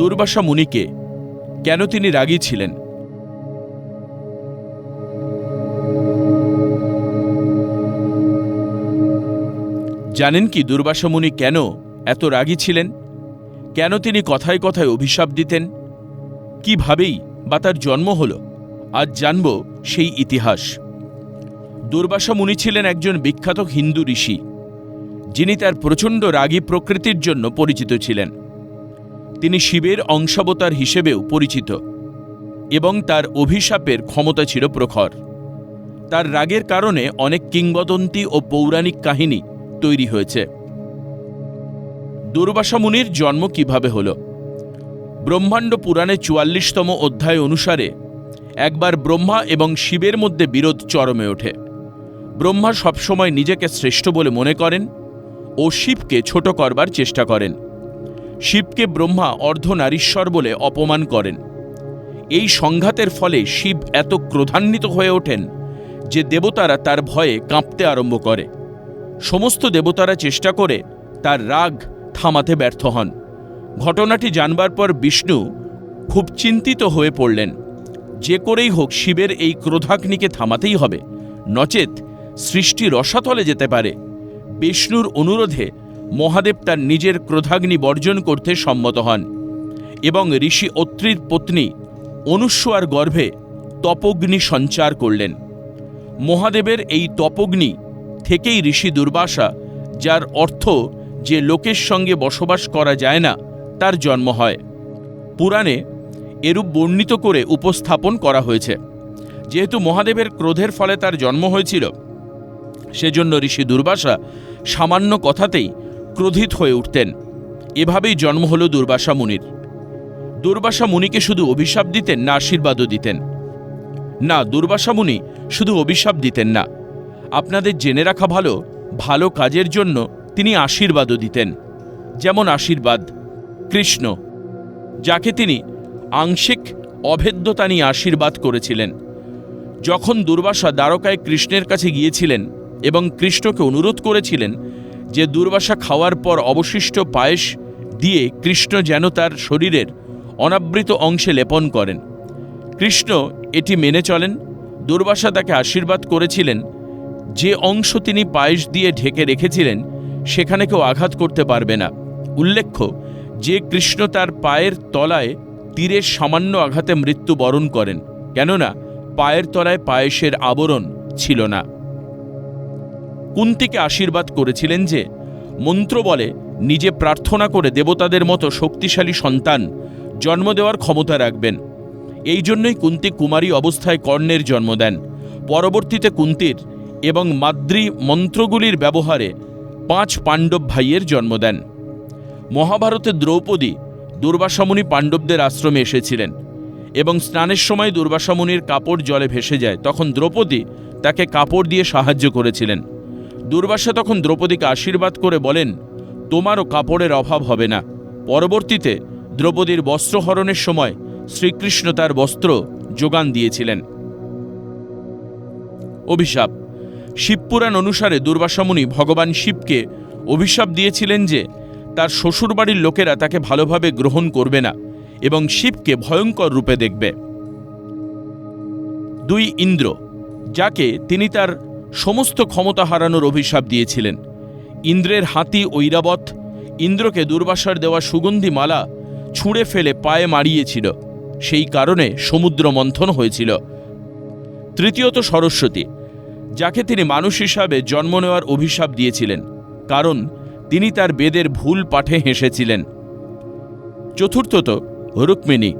দুর্বাসা মুনিকে, কেন তিনি রাগী ছিলেন? জানেন কি দুর্বাসা মুনি কেন এত রাগী ছিলেন? কেন তিনি কথায় কথায় অভিশাপ দিতেন? কিভাবেই বা তার জন্ম হল? আজ জানব সেই ইতিহাস। দুর্বাসা মুনি ছিলেন একজন বিখ্যাত হিন্দু ঋষি, যিনি তার প্রচণ্ড রাগী প্রকৃতির জন্য পরিচিত ছিলেন। তিনি শিবের অংশাবতার হিসেবেও পরিচিত এবং তার অভিশাপের ক্ষমতা ছিল প্রখর। তার রাগের কারণে অনেক কিংবদন্তি ও পৌরাণিক কাহিনী তৈরি হয়েছে। দুর্বাসা মুনির জন্ম কীভাবে হল? ব্রহ্মাণ্ড পুরাণে চুয়াল্লিশতম অধ্যায় অনুসারে একবার ব্রহ্মা এবং শিবের মধ্যে বিরোধ চরমে ওঠে। ব্রহ্মা সবসময় নিজেকে শ্রেষ্ঠ বলে মনে করেন ও শিবকে ছোট করবার চেষ্টা করেন। শিবকে ব্রহ্মা অর্ধনারীশ্বর বলে অপমান করেন। এই সংঘাতের ফলে শিব এত ক্রোধান্বিত হয়ে ওঠেন যে দেবতারা তার ভয়ে কাঁপতে আরম্ভ করে। সমস্ত দেবতারা চেষ্টা করে তার রাগ থামাতে ব্যর্থ হন। ঘটনাটি জানবার পর বিষ্ণু খুব চিন্তিত হয়ে পড়লেন। যে করেই হোক শিবের এই ক্রোধাগ্নিকে থামাতেই হবে, নচেত সৃষ্টি রসাতলে যেতে পারে। বিষ্ণুর অনুরোধে মহাদেব তার নিজের ক্রোধাগ্নি বর্জন করতে সম্মত হন এবং ঋষি অত্রির পত্নী অনুস্বার গর্ভে তপগ্নি সঞ্চার করলেন। মহাদেবের এই তপগ্নি থেকেই ঋষি দুর্বাসা, যার অর্থ যে লোকের সঙ্গে বসবাস করা যায় না, তার জন্ম হয়। পুরাণে এরূপ বর্ণিত করে উপস্থাপন করা হয়েছে। যেহেতু মহাদেবের ক্রোধের ফলে তার জন্ম হয়েছিল, সেজন্য ঋষি দুর্বাসা সামান্য কথাতেই ক্রোধিত হয়ে উঠতেন। এভাবেই জন্ম হল দুর্বাসা মুনির। দুর্বাসা মুনিকে শুধু অভিশাপ দিতেন না আশীর্বাদও দিতেন। না, দুর্বাসা মুনি শুধু অভিশাপ দিতেন না। আপনাদের জেনে রাখা ভালো ভালো কাজের জন্য তিনি আশীর্বাদও দিতেন। যেমন আশীর্বাদ, কৃষ্ণ, যাকে তিনি আংশিক অভেদ্যতা নিয়ে আশীর্বাদ করেছিলেন। যখন দুর্বাসা দ্বারকায় কৃষ্ণের কাছে গিয়েছিলেন এবং কৃষ্ণকে অনুরোধ করেছিলেন যে দুর্বাসা খাওয়ার পর অবশিষ্ট পায়েস দিয়ে কৃষ্ণ যেন তার শরীরের অনাবৃত অংশে লেপন করেন। কৃষ্ণ এটি মেনে চলেন, দুর্বাসা তাকে আশীর্বাদ করেছিলেন। যে অংশ তিনি পায়েস দিয়ে ঢেকে রেখেছিলেন, সেখানে কেউ আঘাত করতে পারবে না। উল্লেখ্য, যে কৃষ্ণ তার পায়ের তলায় তীরের সামান্য আঘাতে মৃত্যু বরণ করেন, কেননা পায়ের তলায় পায়েসের আবরণ ছিল না। কুন্তিকে আশীর্বাদ করেছিলেন যে, মন্ত্র বলে, নিজে প্রার্থনা করে দেবতাদের মতো শক্তিশালী সন্তান জন্ম দেওয়ার ক্ষমতা রাখবেন। এই জন্যই কুন্তি কুমারী অবস্থায় কর্ণের জন্ম দেন। পরবর্তীতে কুন্তির এবং মাদ্রি মন্ত্রগুলির ব্যবহারে পাঁচ পাণ্ডব ভাইয়ের জন্ম দেন। মহাভারতে দ্রৌপদী দুর্বাসামুনি পাণ্ডবদের আশ্রমে এসেছিলেন এবং স্নানের সময় দুর্বাসামুনির কাপড় জলে ভেসে যায়, তখন দ্রৌপদী তাকে কাপড় দিয়ে সাহায্য করেছিলেন। দুর্বাসা তখন দ্রৌপদীকে আশীর্বাদ করে বলেন, তোমারও কাপড়ের অভাব হবে না। পরবর্তীতে দ্রৌপদীর বস্ত্রহরণের সময় শ্রীকৃষ্ণ তার বস্ত্র যোগান দিয়েছিলেন। অভিশাপ। শিবপুরাণ অনুসারে দুর্বাসামুনি ভগবান শিবকে অভিশাপ দিয়েছিলেন যে, তার শ্বশুরবাড়ির লোকেরা তাকে ভালোভাবে গ্রহণ করবে না এবং শিবকে ভয়ঙ্কর রূপে দেখবে। দুই ইন্দ্র, যাকে তিনি তার সমস্ত ক্ষমতা হারানোর অভিশাপ দিয়েছিলেন। ইন্দ্রের হাতি ঐরাবত ইন্দ্রকে দুর্বাসার দেওয়া সুগন্ধি মালা ছুঁড়ে ফেলে পায়ে মারিয়েছিল সেই কারণে সমুদ্র মন্থন হয়েছিল। তৃতীয়ত সরস্বতী, যাকে তিনি মানুষ হিসাবে জন্ম নেওয়ার অভিশাপ দিয়েছিলেন, কারণ তিনি তার বেদের ভুল পাঠে হেসেছিলেন। চতুর্থত রুক্মিণী,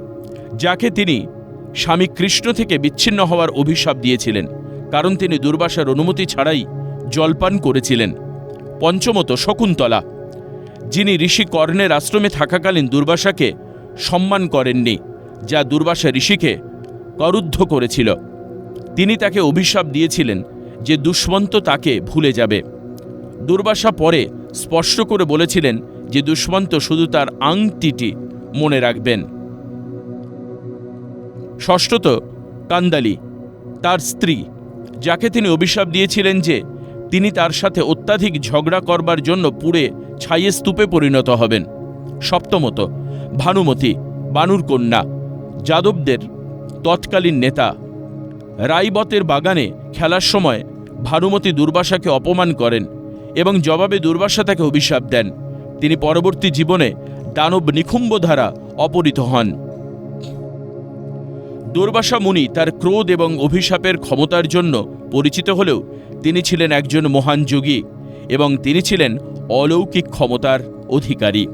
যাকে তিনি স্বামী কৃষ্ণ থেকে বিচ্ছিন্ন হওয়ার অভিশাপ দিয়েছিলেন। কারণ তিনি দুর্বাসার অনুমতি ছাড়াই জলপান করেছিলেন। পঞ্চমত শকুন্তলা। যিনি ঋষি কর্ণের আশ্রমে থাকাকালীন দুর্বাসাকে সম্মান করেননি, যা দুর্বাসা ঋষিকে করুদ্ধ করেছিল। তিনি তাকে অভিশাপ দিয়েছিলেন যে দুষ্মন্ত তাকে ভুলে যাবে। দুর্বাসা পরে স্পষ্ট করে বলেছিলেন যে দুষ্মন্ত শুধু তার আংটিটি মনে রাখবেন। ষষ্ঠত কান্দালি, তার স্ত্রী। যাকে তিনি অভিশাপ দিয়েছিলেন যে তিনি তার সাথে অত্যাধিক ঝগড়া করবার জন্য পুড়ে ছাইয়ে স্তূপে পরিণত হবেন। সপ্তমত, ভানুমতি, বানুর কন্যা, যাদবদের তৎকালীন নেতা। রাইবতের বাগানে খেলার সময় ভানুমতি দুর্বাসাকে অপমান করেন এবং জবাবে দুর্বাসা তাকে অভিশাপ দেন। তিনি পরবর্তী জীবনে দানব নিখুম্ব দ্বারা অপহৃত হন। দুর্বাসা মুনি তার ক্রোধ এবং অভিশাপের ক্ষমতার জন্য পরিচিত হলেও তিনি ছিলেন একজন মহান যোগী এবং তিনি ছিলেন অলৌকিক ক্ষমতার অধিকারী।